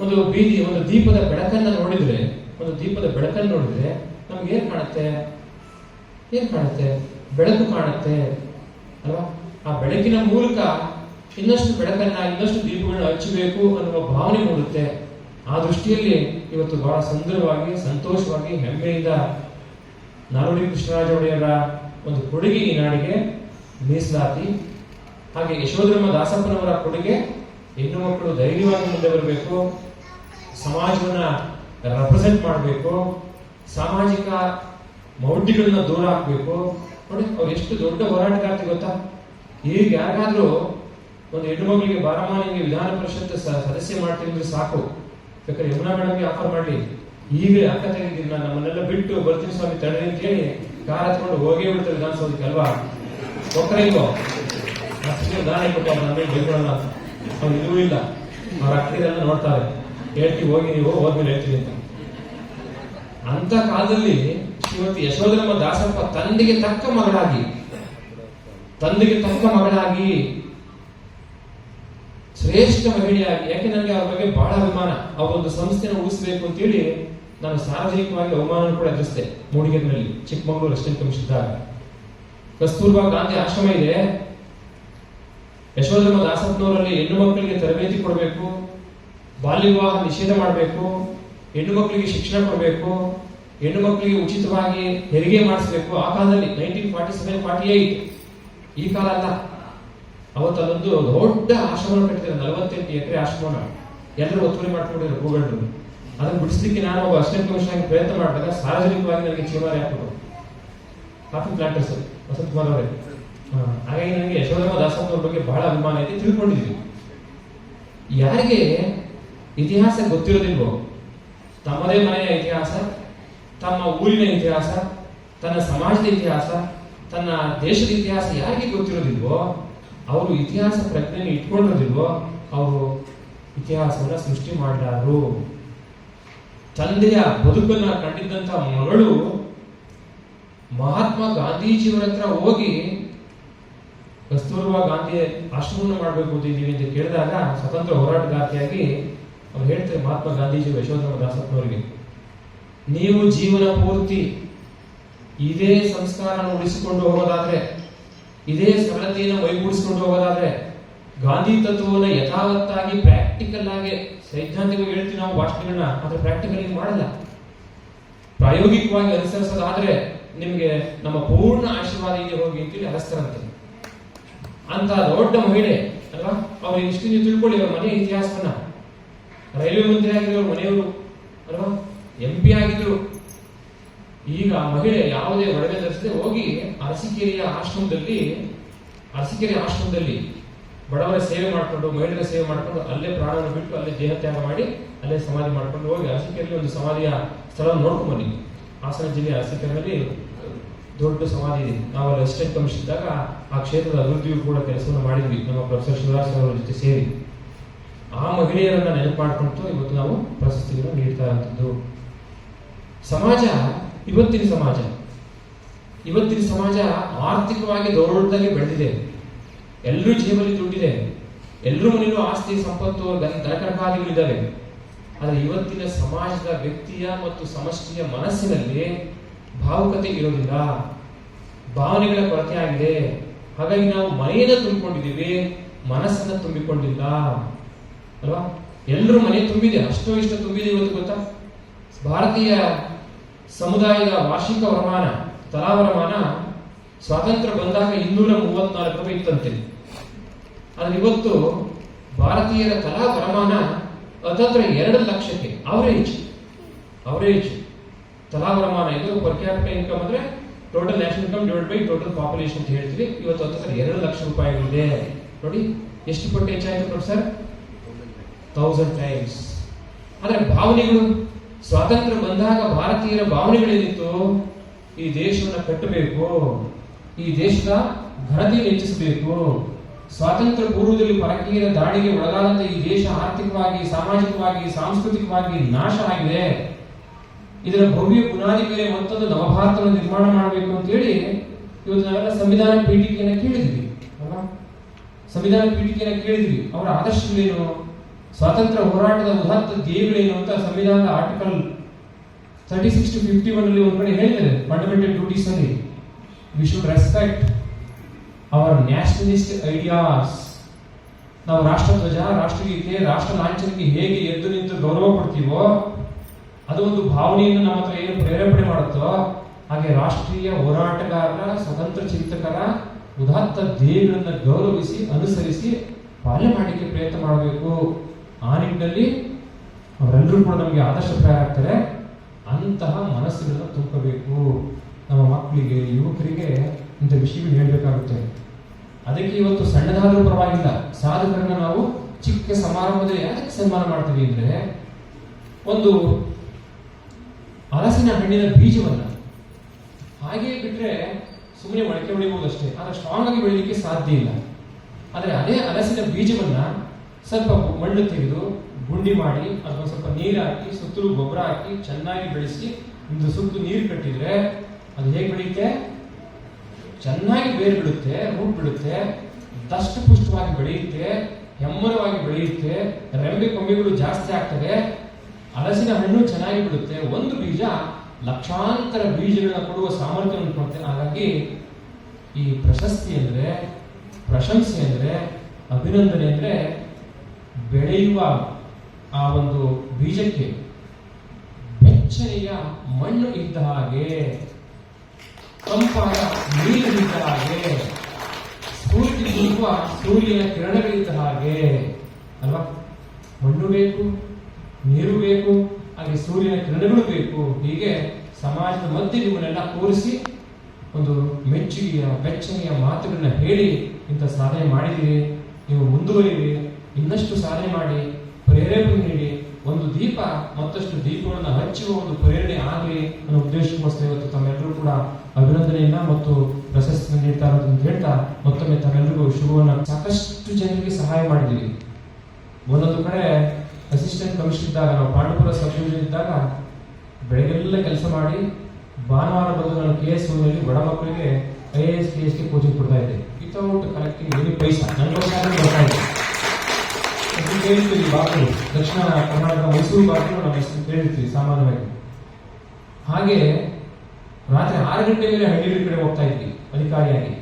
ಒಂದು ಬೀದಿ, ಒಂದು ದೀಪದ ಬೆಳಕನ್ನ ನೋಡಿದ್ರೆ, ಒಂದು ದೀಪದ ಬೆಳಕನ್ನು ನೋಡಿದ್ರೆ ನಮ್ಗೆ ಏನ್ ಕಾಣುತ್ತೆ? ಏನ್ ಕಾಣುತ್ತೆ? ಬೆಳಕು ಕಾಣುತ್ತೆ, ಅಲ್ವಾ? ಆ ಬೆಳಕಿನ ಮೂಲಕ ಇನ್ನಷ್ಟು ಬೆಳಕನ್ನ, ಇನ್ನಷ್ಟು ದೀಪಗಳನ್ನ ಹಚ್ಚಬೇಕು ಅನ್ನುವ ಭಾವನೆ ಮೂಡುತ್ತೆ. ಆ ದೃಷ್ಟಿಯಲ್ಲಿ ಇವತ್ತು ಬಹಳ ಸುಂದರವಾಗಿ, ಸಂತೋಷವಾಗಿ, ಹೆಮ್ಮೆಯಿಂದ ನಾಡೋಡಿ ಕೃಷ್ಣರಾಜ ಒಡೆಯರ ಒಂದು ಕೊಡುಗೆ ಈ ನಾಡಿಗೆ ಮೀಸಲಾತಿ. ಹಾಗೆ ಯಶೋಧರ್ಮ ದಾಸಪ್ಪನವರ ಕೊಡುಗೆ ಹೆಣ್ಣು ಮಕ್ಕಳು ಧೈರ್ಯವಾಗಿ ಮುಂದೆ ಬರಬೇಕು, ಸಮಾಜವನ್ನ ರೆಪ್ರೆಸೆಂಟ್ ಮಾಡಬೇಕು, ಸಾಮಾಜಿಕ ಮೌಢ್ಯಗಳನ್ನ ದೂರ ಹಾಕಬೇಕು. ನೋಡಿ, ಅವ್ರು ಎಷ್ಟು ದೊಡ್ಡ ಹೋರಾಟಗಾರ್ತಿ ಗೊತ್ತಾ? ಈಗ ಯಾರಿಗಾದ್ರೂ ಒಂದು ಹೆಣ್ಣು ಮಗಳಿಗೆ, ಬಾರಮಾನಿಗೆ ವಿಧಾನ ಪರಿಷತ್ ಸದಸ್ಯ ಮಾಡ್ತೀನಿ ಸಾಕು. ಬೇಕಾದ್ರೆ ಯಮುನಾ ಮೇಡಮ್ಗೆ ಆಫರ್ ಮಾಡಿ ಈಗಲೇ ಅಕ್ಕ ನಾನು ನಮ್ಮನ್ನೆಲ್ಲ ಬಿಟ್ಟು ಬರ್ತೀನಿ ಸ್ವಾಮಿ ತಡೆ ಅಂತ ಹೇಳಿ ಕಾರ್ ಹತ್ಕೊಂಡು ಹೋಗೇ ಬಿಡ್ತಾರೆ ವಿಧಾನಸೌಧಕ್ಕೆ, ಅಲ್ವಾ? ಒಕ್ಕರಿಗೋ ಅಷ್ಟೇ ದಾನ ಕೊಟ್ಟು ಅವ್ರು ನಮಗೆ ಬೈಕೊಳ್ಳಲ್ಲ ಅವ್ನು ಇದೂ ಇಲ್ಲ. ಅವ್ರ ಅಕ್ಕರೆಲ್ಲ ನೋಡ್ತಾರೆ. ಹೇಳ್ತೀವಿ ಹೋಗಿ ನೀವು, ಹೋದ್ಮೇಲೆ ಹೇಳ್ತೀವಿ ಅಂತ. ಅಂತ ಕಾಲದಲ್ಲಿ ಇವತ್ತು ಯಶೋಧರಮ್ಮ ದಾಸಪ್ಪ ತಂದೆಗೆ ತಕ್ಕ ಮಗಳಾಗಿ, ತಂದೆಗೆ ತಕ್ಕ ಮಗಳಾಗಿ ಶ್ರೇಷ್ಠ ಮಹಿಳೆಯಾಗಿ, ಯಾಕೆ ನನಗೆ ಅವ್ರ ಬಗ್ಗೆ ಬಹಳ ಅಭಿಮಾನ? ಅವ್ರ ಒಂದು ಸಂಸ್ಥೆನ ಉಳಿಸಬೇಕು ಅಂತೇಳಿ ನಾನು ಸಾರ್ವಜನಿಕವಾಗಿ ಅವಮಾನ ಕೂಡ ಎದುರಿಸಿದೆ ಮೂಡಿಗೆರೆನಲ್ಲಿ, ಚಿಕ್ಕಮಗಳೂರು ಅಸಿಸ್ಟೆಂಟ್ ಕಮಿಷನರ್ ಕಸ್ತೂರ್ಬಾ ಗಾಂಧಿ ಆಶ್ರಮ ಇದೆ. ಯಶೋಧರ್ಮ ದಾಸಪ್ಪನವರಲ್ಲಿ ಹೆಣ್ಣು ಮಕ್ಕಳಿಗೆ ತರಬೇತಿ ಕೊಡಬೇಕು, ಬಾಲ್ಯ ವಿವಾಹ ನಿಷೇಧ ಮಾಡಬೇಕು, ಹೆಣ್ಣು ಮಕ್ಕಳಿಗೆ ಶಿಕ್ಷಣ ಕೊಡಬೇಕು, ಹೆಣ್ಣು ಮಕ್ಕಳಿಗೆ ಉಚಿತವಾಗಿ ಹೆರಿಗೆ ಮಾಡಿಸಬೇಕು. ಆ ಕಾಲದಲ್ಲಿ nineteen forty seven forty eight ಈ ಕಾಲ ಅಲ್ಲ. ಅವತ್ತು ಅದೊಂದು ದೊಡ್ಡ ಆಶ್ರಮ ಕಟ್ಟಿದ್ದಾರೆ. ನಲವತ್ತೆಂಟು ಎಕರೆ ಆಶ್ರಮನ ಎಲ್ಲರೂ ಒತ್ತುವರಿ ಮಾಡ್ಕೊಂಡಿದ್ದಾರೆ ಭೂಗಳ್ರು ಅದನ್ನು ಬಿಡಿಸ್ಲಿಕ್ಕೆ ನಾನು ಒಬ್ಬ ಅಸಿಸ್ಟೆಂಟ್ ಕಮಿಷನ್ ಆಗಿ ಪ್ರಯತ್ನ ಮಾಡಿದಾಗ ಸಾರ್ವಜನಿಕವಾಗಿ ನನಗೆ ಚೀಮಾರಿ ಹಾಕಿದ್ರು ಕಾಫಿ ಪ್ಲಾಂಟರ್ಸ್ ವಸಂತ್ ಕುಮಾರ್ ಅವರೇ. ಹಾಗಾಗಿ ನನಗೆ ಯಶೋಧರ್ಮ ದಾಸಪ್ಪನವ್ರ ಬಗ್ಗೆ ಬಹಳ ಅಭಿಮಾನ ಇದೆ ತಿಳ್ಕೊಂಡಿದ್ವಿ ಯಾರಿಗೆ ಇತಿಹಾಸ ಗೊತ್ತಿರೋದಿಲ್ವೋ? ತಮ್ಮದೇ ಮನೆಯ ಇತಿಹಾಸ, ತಮ್ಮ ಊರಿನ ಇತಿಹಾಸ, ತನ್ನ ಸಮಾಜದ ಇತಿಹಾಸ, ತನ್ನ ದೇಶದ ಇತಿಹಾಸ ಯಾರಿಗೆ ಗೊತ್ತಿರೋದಿಲ್ವೋ? ಅವರು ಇತಿಹಾಸ ಪ್ರಜ್ಞೆಯನ್ನು ಇಟ್ಕೊಂಡಿರೋದಿಲ್ವೋ ಅವರು ಇತಿಹಾಸವನ್ನ ಸೃಷ್ಟಿ ಮಾಡಿದಾರು ತಂದೆಯ ಬದುಕನ್ನ ಕಂಡಿದ್ದಂತ ಮಗಳು ಮಹಾತ್ಮ ಗಾಂಧೀಜಿಯವರ ಹತ್ರ ಹೋಗಿ, ಕಸ್ತೂರ್ಬಾ ಗಾಂಧಿ ಆಶ್ರಮವನ್ನು ಮಾಡಬೇಕು ಅಂತ ಇದ್ದೀವಿ ಅಂತ ಕೇಳಿದಾಗ ಸ್ವತಂತ್ರ ಹೋರಾಟಗಾರ್ತಿಯಾಗಿ ಅವ್ರು ಹೇಳ್ತಾರೆ, ಮಹಾತ್ಮ ಗಾಂಧೀಜಿ ಯಶೋಧರ ದಾಸಪ್ಪನವರಿಗೆ, ನೀವು ಜೀವನ ಪೂರ್ತಿ ಇದೇ ಸಂಸ್ಕಾರನ ಉಳಿಸಿಕೊಂಡು ಹೋಗೋದಾದ್ರೆ ಇದೇ ಸರಳತೆಯನ್ನು ವೈಗೂಡಿಸ್ಕೊಂಡು ಹೋಗೋದಾದ್ರೆ ಗಾಂಧಿ ತತ್ವವನ್ನು ಯಥಾವತ್ತಾಗಿ ಪ್ರಾಕ್ಟಿಕಲ್ ಆಗಿ ಸೈದ್ಧಾಂತಿಕವಾಗಿ ಹೇಳ್ತೀವಿ ನಾವು ಭಾಷಣಗಳನ್ನ ಆದ್ರೆ ಪ್ರಾಕ್ಟಿಕಲ್ ಮಾಡಲ್ಲ. ಪ್ರಾಯೋಗಿಕವಾಗಿ ಅನುಸರಿಸೋದಾದ್ರೆ ನಿಮಗೆ ನಮ್ಮ ಪೂರ್ಣ ಆಶೀರ್ವಾದ ಇದೆ ಹೋಗಿ ಅಂತೇಳಿ ಅರಸ್ತರಂತೆ ಅಂತ ದೊಡ್ಡ ಮಹಿಳೆ, ಅಲ್ವಾ? ಅವ್ರು ಇಷ್ಟು ನೀವು ತಿಳ್ಕೊಳ್ಳಿ, ಅವ್ರ ಮನೆ ಇತಿಹಾಸವನ್ನ. ರೈಲ್ವೆ ಮಂತ್ರಿ ಆಗಿದ್ರು ಮನೆಯವರು, ಅಲ್ವಾ? ಎಂ ಪಿ ಆಗಿದ್ರು. ಈಗ ಆ ಮಹಿಳೆ ಯಾವುದೇ ಒಡವೆ ಧರಿಸದೆ ಹೋಗಿ ಅರಸಿಕೆರೆಯ ಆಶ್ರಮದಲ್ಲಿ, ಅರಸಿಕೆರೆ ಆಶ್ರಮದಲ್ಲಿ ಬಡವರ ಸೇವೆ ಮಾಡಿಕೊಂಡು, ಮಹಿಳೆಯರ ಸೇವೆ ಮಾಡಿಕೊಂಡು ಅಲ್ಲೇ ಪ್ರಾಣವನ್ನು ಬಿಟ್ಟು ಅಲ್ಲೇ ದೇಹ ತ್ಯಾಗ ಮಾಡಿ ಅಲ್ಲೇ ಸಮಾಧಿ ಮಾಡ್ಕೊಂಡು ಹೋಗಿ ಅರಸಿಕೆರೆಯಲ್ಲಿ ಒಂದು ಸಮಾಧಿಯ ಸ್ಥಳ ನೋಡ್ಕೊಂಡು ಬನ್ನಿ. ಹಾಸನ ಜಿಲ್ಲೆ ಅರಸಿಕೆರೆಯಲ್ಲಿ ದೊಡ್ಡ ಸಮಾಧಿ ಇದೆ. ನಾವು ಅಸಿಸ್ಟೆಂಟ್ ಕಮಿಷನ್ ಇದ್ದಾಗ ಆ ಕ್ಷೇತ್ರದ ಅಭಿವೃದ್ಧಿಯು ಕೂಡ ಕೆಲಸವನ್ನು ಮಾಡಿದ್ವಿ. ನಮ್ಮ ಪ್ರೊಫೆಸರ್ ಶಿವರಾಜ್ ಅವರ ಜೊತೆ ಸೇರಿ. ಆ ಮಹಿಳೆಯರನ್ನ ನೆನಪು ಮಾಡಿಕೊಂಡು ಇವತ್ತು ನಾವು ಪ್ರಶಸ್ತಿಗಳನ್ನು ನೀಡ್ತಾ ಇರುವಂಥದ್ದು. ಸಮಾಜ ಇವತ್ತಿನ ಸಮಾಜ. ಇವತ್ತಿನ ಸಮಾಜ ಆರ್ಥಿಕವಾಗಿ ದೊಡ್ಡದಾಗಿ ಬೆಳೆದಿದೆ. ಎಲ್ಲರೂ ಜೀವಲಿ ದುಡ್ಡಿದೆ. ಎಲ್ಲರೂ ಮನೆಯಲ್ಲೂ ಆಸ್ತಿ, ಸಂಪತ್ತು ದನಕರಕಾದಿಗಳಿದ್ದಾವೆ ಆದರೆ ಇವತ್ತಿನ ಸಮಾಜದ ವ್ಯಕ್ತಿಯ ಮತ್ತು ಸಮಷ್ಟಿಯ ಮನಸ್ಸಿನಲ್ಲಿ ಭಾವುಕತೆ ಇರೋದಿಲ್ಲ ಭಾವನೆಗಳ ಕೊರತೆ ಆಗಿದೆ. ಹಾಗಾಗಿ ನಾವು ಮನೆಯನ್ನ ತುಂಬಿಕೊಂಡಿದ್ದೀವಿ, ಮನಸ್ಸನ್ನ ತುಂಬಿಕೊಂಡಿಲ್ಲ. ಅಲ್ವಾ? ಎಲ್ಲರೂ ಮನೆ ತುಂಬಿದೆ. ಅಷ್ಟೋ ಇಷ್ಟ ತುಂಬಿದೆ ಇವತ್ತು ಗೊತ್ತಾ? ಭಾರತೀಯ ಸಮುದಾಯದ ವಾರ್ಷಿಕ ವರಮಾನ ತಲಾ ವರಮಾನ ಸ್ವಾತಂತ್ರ್ಯ ಬಂದಾಗ ಇನ್ನೂರ ಮೂವತ್ನಾಲ್ಕು ರೂಪಾಯಿ ಇತ್ತಂತೆ. ಆದರೆ ಇವತ್ತು ಭಾರತೀಯರ ತಲಾ ವರಮಾನ ಅತಂತ್ರ ಎರಡು ಲಕ್ಷಕ್ಕೆ. ಅವರೇಜ್ ಅವರೇಜ್ ತಲಾ ವರಮಾನ ಇದು ಪರ್ ಕ್ಯಾಪಿಟಲ್ ಇನ್ಕಮ್ ಅಂದ್ರೆ total national income divide by total population ಅಂತ ಹೇಳ್ತೀವಿ. ಇವತ್ತು ಹತ್ತತ್ರ ಎರಡು ಲಕ್ಷ ರೂಪಾಯಿಗಳಿದೆ. ನೋಡಿ, ಎಷ್ಟು ಪಟ್ಟು ಹೆಚ್ಚಾಯ್ತು ಸರ್? ಥೌಸಂಡ್ ಟೈಮ್ಸ್ ಆದರೆ ಭಾವನೆಗಳು ಸ್ವಾತಂತ್ರ್ಯ ಬಂದಾಗ ಭಾರತೀಯರ ಭಾವನೆಗಳೇನಿತ್ತು ಈ ದೇಶವನ್ನ ಕಟ್ಟಬೇಕು, ಈ ದೇಶದ ಘನತೆಯನ್ನು ಹೆಚ್ಚಿಸಬೇಕು. ಸ್ವಾತಂತ್ರ್ಯ ಪೂರ್ವದಲ್ಲಿ ಪರಕೀಯರ ದಾಳಿಗೆ ಒಳಗಾದಂತ ಈ ದೇಶ ಆರ್ಥಿಕವಾಗಿ, ಸಾಮಾಜಿಕವಾಗಿ, ಸಾಂಸ್ಕೃತಿಕವಾಗಿ ನಾಶ ಆಗಿದೆ. ಇದರ ಭವ್ಯ ಬುನಾದಿ ಮೇಲೆ ಮತ್ತೊಂದು ನವಭಾರತವನ್ನು ನಿರ್ಮಾಣ ಮಾಡಬೇಕು ಅಂತ ಹೇಳಿ ಇವತ್ತು ನಾವೆಲ್ಲ ಸಂವಿಧಾನ ಪೀಠಿಕೆಯನ್ನು ಕೇಳಿದ್ವಿ ಸಂವಿಧಾನ ಪೀಠಿಕೆಯನ್ನು ಕೇಳಿದ್ವಿ. ಅವರ ಆದರ್ಶಗಳೇನು? ಸ್ವಾತಂತ್ರ್ಯ ಹೋರಾಟದ ಉದಾತ್ತ ಧ್ಯೇಯಗಳೇನು ಅಂತ ಸಂವಿಧಾನದ article thirty six to fifty one ಅಲ್ಲಿ ಒಂದ್ ಕಡೆ ಹೇಳಿದ್ದಾರೆ. ಫಂಡಮೆಂಟಲ್ ಡ್ಯೂಟೀಸ್ ಅಲ್ಲಿ. We should respect our nationalist ideas ನಾವು ರಾಷ್ಟ್ರ ಧ್ವಜ, ರಾಷ್ಟ್ರಗೀತೆ, ರಾಷ್ಟ್ರ ಲಾಂಛನಕ್ಕೆ ಹೇಗೆ ಎದ್ದು ನಿಂತು ಗೌರವ ಪಡ್ತೀವೋ ಅದು ಒಂದು ಭಾವನೆಯನ್ನು ನಮ್ಮ ಹತ್ರ ಏನು ಪ್ರೇರೇಪಣೆ ಮಾಡುತ್ತೋ, ಹಾಗೆ ರಾಷ್ಟ್ರೀಯ ಹೋರಾಟಗಾರರ, ಸ್ವತಂತ್ರ ಚಿಂತಕರ, ಉದಾತ್ತ ಧ್ಯೇಯಗಳನ್ನು ಗೌರವಿಸಿ, ಅನುಸರಿಸಿ ಪಾಲನೆ ಮಾಡಲಿಕ್ಕೆ ಪ್ರಯತ್ನ ಮಾಡಬೇಕು. ಆ ನಿಟ್ಟಿನಲ್ಲಿ ಅವರೆಲ್ಲರೂ ಕೂಡ ನಮಗೆ ಆದರ್ಶಪ್ರಾಯ ಆಗ್ತಾರೆ. ಅಂತಹ ಮನಸ್ಸುಗಳನ್ನ ತುಂಬಬೇಕು ನಮ್ಮ ಮಕ್ಕಳಿಗೆ, ಯುವಕರಿಗೆ ಇಂಥ ವಿಷಯಗಳು ಹೇಳಬೇಕಾಗುತ್ತೆ. ಅದಕ್ಕೆ ಇವತ್ತು ಸಣ್ಣದಾದರೂ ಪರವಾಗಿಲ್ಲ. ಸಾಧಕರನ್ನ ನಾವು ಚಿಕ್ಕ ಸಮಾರಂಭದಲ್ಲಿ ಯಾಕೆ ಸನ್ಮಾನ ಮಾಡ್ತೀವಿ ಅಂದ್ರೆ, ಒಂದು ಹಲಸಿನ ಹಣ್ಣಿನ ಬೀಜವನ್ನ ಹಾಗೆ ಬಿಟ್ರೆ ಸುಮ್ಮನೆ ಮೊಳಕೆ ಬೆಳಿಬಹುದು ಅಷ್ಟೇ ಆದರೆ ಸ್ಟ್ರಾಂಗ್ ಆಗಿ ಬೆಳಿಲಿಕ್ಕೆ ಸಾಧ್ಯ ಇಲ್ಲ. ಆದರೆ ಅದೇ ಹಲಸಿನ ಬೀಜವನ್ನ ಸ್ವಲ್ಪ ಮಣ್ಣು ತೆಗೆದು ಗುಂಡಿ ಮಾಡಿ ಅಥವಾ ಸ್ವಲ್ಪ ನೀರು ಹಾಕಿ, ಸುತ್ತಲೂ ಗೊಬ್ಬರ ಹಾಕಿ ಚೆನ್ನಾಗಿ ಬೆಳೆಸಿ, ಒಂದು ಸುತ್ತು ನೀರು ಕಟ್ಟಿದ್ರೆ ಅದು ಹೇಗೆ ಬೆಳೆಯುತ್ತೆ? ಚೆನ್ನಾಗಿ ಬೇರು ಬಿಡುತ್ತೆ ರೂಟ್ ಬಿಡುತ್ತೆ ದಷ್ಟಪುಷ್ಟವಾಗಿ ಬೆಳೆಯುತ್ತೆ, ಹೆಮ್ಮರವಾಗಿ ಬೆಳೆಯುತ್ತೆ, ರೆಂಬೆ ಕೊಂಬೆಗಳು ಜಾಸ್ತಿ ಆಗ್ತದೆ ಹಲಸಿನ ಹಣ್ಣು ಚೆನ್ನಾಗಿ ಬಿಡುತ್ತೆ ಒಂದು ಬೀಜ ಲಕ್ಷಾಂತರ ಬೀಜಗಳನ್ನ ಕೊಡುವ ಸಾಮರ್ಥ್ಯವನ್ನು ಉಂಟು ಹಾಗಾಗಿ ಈ ಪ್ರಶಸ್ತಿ ಅಂದ್ರೆ, ಪ್ರಶಂಸೆ ಅಂದ್ರೆ, ಅಭಿನಂದನೆ ಅಂದ್ರೆ ಬೆಳೆಯುವ ಆ ಒಂದು ಬೀಜಕ್ಕೆ ಬೆಚ್ಚನೆಯ ಮಣ್ಣು ಇದ್ದ ಹಾಗೆ, ತಂಪಾದ ನೀರು ಇದ್ದ ಹಾಗೆ ಸ್ಫೂರ್ತಿ ತುಂಬುವ ಸೂರ್ಯನ ಕಿರಣಗಳಿದ್ದ ಹಾಗೆ, ಅಲ್ವಾ? ಮಣ್ಣು ಬೇಕು, ನೀರು ಬೇಕು, ಹಾಗೆ ಸೂರ್ಯನ ಕಿರಣಗಳು ಬೇಕು. ಹೀಗೆ ಸಮಾಜದ ಮಧ್ಯೆ ನಿಮ್ಮನ್ನೆಲ್ಲ ಕೂರಿಸಿ ಒಂದು ಮೆಚ್ಚುಗೆಯ, ಬೆಚ್ಚನೆಯ ಮಾತುಗಳನ್ನ ಹೇಳಿ ಇಂಥ ಸಾಧನೆ ಮಾಡಿದಿರಿ ನೀವು ಮುಂದುವರಿರಿ. ಇನ್ನಷ್ಟು ಸಾಧನೆ ಮಾಡಿ, ಪ್ರೇರೇಪಣೆ ನೀಡಿ, ಒಂದು ದೀಪ, ಮತ್ತಷ್ಟು ದೀಪವನ್ನು ಹಚ್ಚುವ ಒಂದು ಪ್ರೇರಣೆ ಆಗಲಿ ಅನ್ನೋ ಉದ್ದೇಶಕ್ಕೋಸ್ಕರ ಇವತ್ತು ತಮ್ಮೆಲ್ಲರೂ ಕೂಡ ಅಭಿನಂದನೆಯನ್ನ ಮತ್ತು ಪ್ರಶಸ್ತಿ ನೀಡ್ತಾ ಇರೋದು ಅಂತ ಹೇಳ್ತಾ ಮತ್ತೊಮ್ಮೆ ತಮ್ಮೆಲ್ಲರಿಗೂ ಶುಭವನ್ನು ಸಾಕಷ್ಟು ಜನರಿಗೆ ಸಹಾಯ ಮಾಡಿದ್ದೀವಿ. ಒಂದೊಂದು ಕಡೆ ಅಸಿಸ್ಟೆಂಟ್ ಕಮಿಷನರ್ ಇದ್ದಾಗ, ನಾವು ಪಾಂಡವಪುರ ಸಬ್ ಇದ್ದಾಗ ಬೆಳಗ್ಗೆಲ್ಲ ಕೆಲಸ ಮಾಡಿ ಭಾನುವಾರ ಬಂದು ನಾನು ಕೆ ಎಸ್ ಓನಲ್ಲಿ ಬಡ ಮಕ್ಕಳಿಗೆ ಐ ಎ ಎಸ್ ಕೆ ಎಸ್ಗೆ ಕೋಚಿಂಗ್ ಕೊಡ್ತಾ ಇದ್ದೆ. ವಿತೌಟ್ ಕಲೆಕ್ಟಿಂಗ್ ಎನಿ ಪೈಸಾ ನನಗೋಸ್ಕರ ಬರ್ತಾ ಅದು ಕೇಳಿರ್ತೀವಿ ಬಾಗಿಲು. ದಕ್ಷಿಣ ಕರ್ನಾಟಕ ಮೈಸೂರು ಬಾಗಿಲು ನಾವು ಎಷ್ಟು ಕೇಳ್ತೀವಿ ಸಾಮಾನ್ಯವಾಗಿ. ಹಾಗೆ ರಾತ್ರಿ ಆರು ಗಂಟೆ ಮೇಲೆ ಹಳ್ಳಿ ಕಡೆ ಹೋಗ್ತಾ ಇದ್ವಿ, ಅಧಿಕಾರಿಯಾಗಿ.